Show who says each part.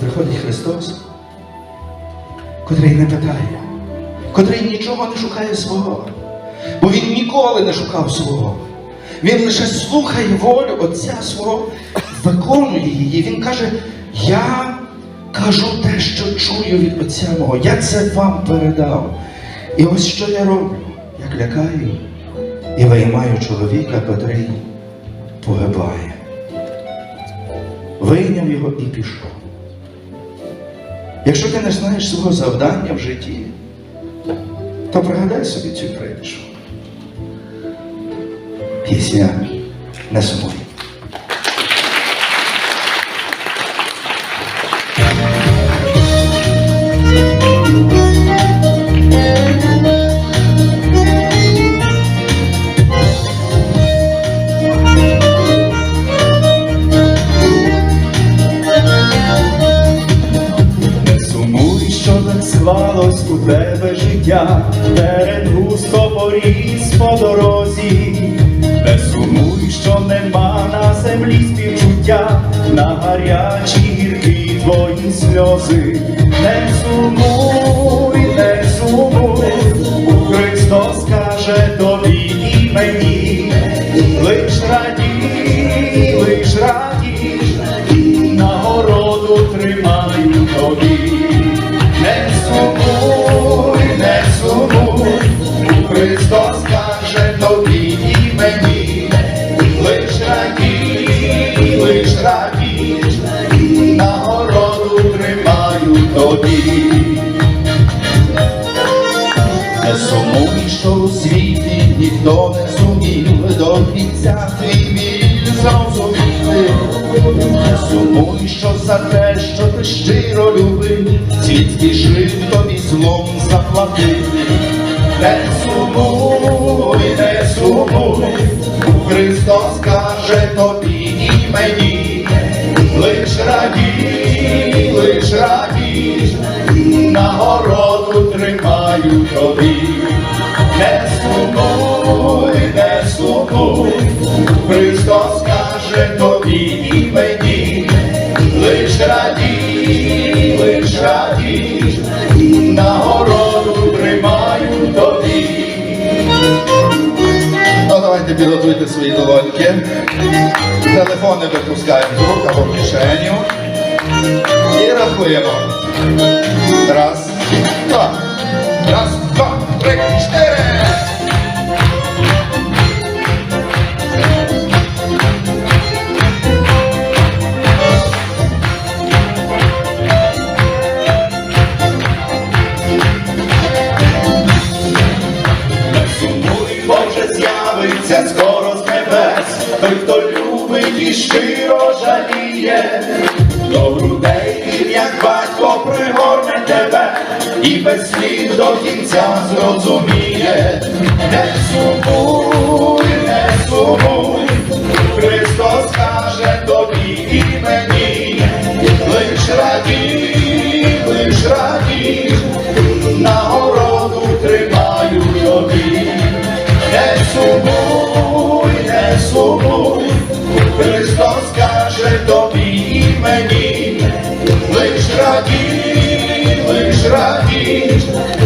Speaker 1: Приходить Христос, котрий не питає, котрий нічого не шукає свого, бо Він ніколи не шукав свого. Він лише слухає волю Отця свого, виконує її. Він каже, я кажу те, що чую від Отця мого, я це вам передав. І ось що я роблю, як лякаю і виймаю чоловіка, котрий погибає. Вийняв його і пішов. Якщо ти не знаєш свого завдання в житті, то пригадай собі цю притчу. Пісня не сумуй.
Speaker 2: Не так у тебе життя, терен густо поріс по дорозі, не сумуй, що нема на землі співчуття, на гарячі гіркі твої сльози, не сумуй, не сумуй, Христос каже тобі і мені, тобі. Не сумуй, що у світі ніхто не зумів до кінця твій біль зрозуміти. Не сумуй, що за те, що ти щиро любив, світський шлюб тобі злом заплатити. Не сумуй, не сумуй, Христос каже тобі і мені, лиш радій, лиш радій, нагороду тримаю тобі. Не сумуй, не сумуй, Христос каже тобі і мені, лиш радій, лиш радій, нагороду тримаю тобі.
Speaker 1: Ну, давайте підготуйте свої долоньки. Телефони випускаємо з рук або в кишеню. І рахуємо. Раз, два. Раз, два, три, чотири.
Speaker 2: Скоро з небес, той, хто любить і щиро жаліє, до він, як батько пригорне тебе, і без слів до кінця зрозуміє. Не сумуй, не сумуй, Христос каже тобі і мені, лиш радій, лиш радій, нагороду тримаю тобі. Не сумуй, не сумуй, мені,